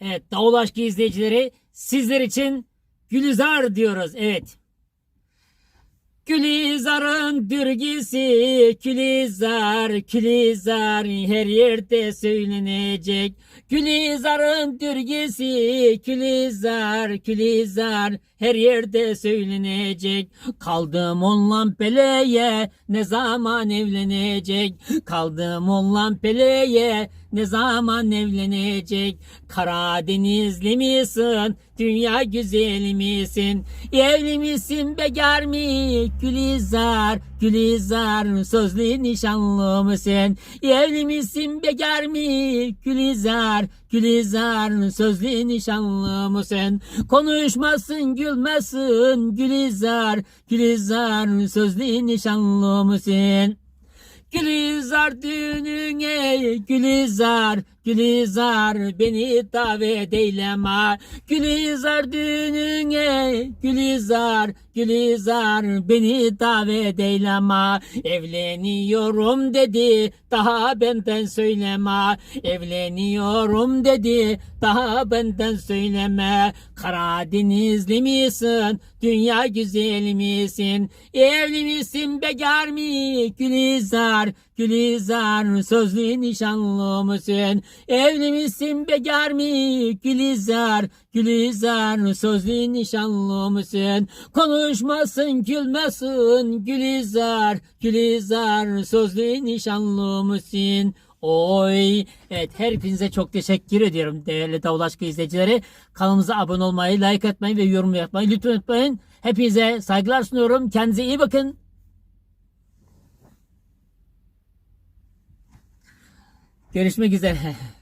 Evet Davul Aşkı izleyicileri sizler için Gülizar diyoruz. Evet. Gülizar'ın dürgisi, Gülizar, Gülizar her yerde söylenecek. Gülizar'ın dürgisi, Gülizar, Gülizar her yerde söylenecek. Kaldım ondan peleye, ne zaman evlenecek? Kaldım ondan peleye, ne zaman evlenecek? Karadenizli misin? Dünya güzeli misin? Evli misin bekar mı? Gülizar, Gülizar sözlü nişanlı mısın? Evli misin bekar mı? Gülizar, Gülizar sözlü nişanlı mısın? Konuşmasın gülmesin Gülizar, Gülizar sözlü nişanlı mısın? Gülizar düğününe Gülizar Gülizar beni davet eyleme Gülizar düğününe Gülizar Gülizar beni davet eyleme Evleniyorum dedi daha benden söyleme. Evleniyorum dedi daha benden söyleme. Karadenizli misin dünya güzeli misin? Evli misin bekar mı? Gülizar Gülizar sözlü nişanlı mısın? Evli misin bekar mı? Gülizar Gülizar sözlü nişanlı mısın? Konuşmasın gülmesin Gülizar Gülizar sözlü nişanlı mısın? Oy. Evet hepinize çok teşekkür ediyorum değerli Davul Aşkı izleyicileri. Kanalımıza abone olmayı, like atmayı ve yorum yapmayı lütfen unutmayın. Hepinize saygılar sunuyorum. Kendinize iyi bakın. Görüşmek üzere.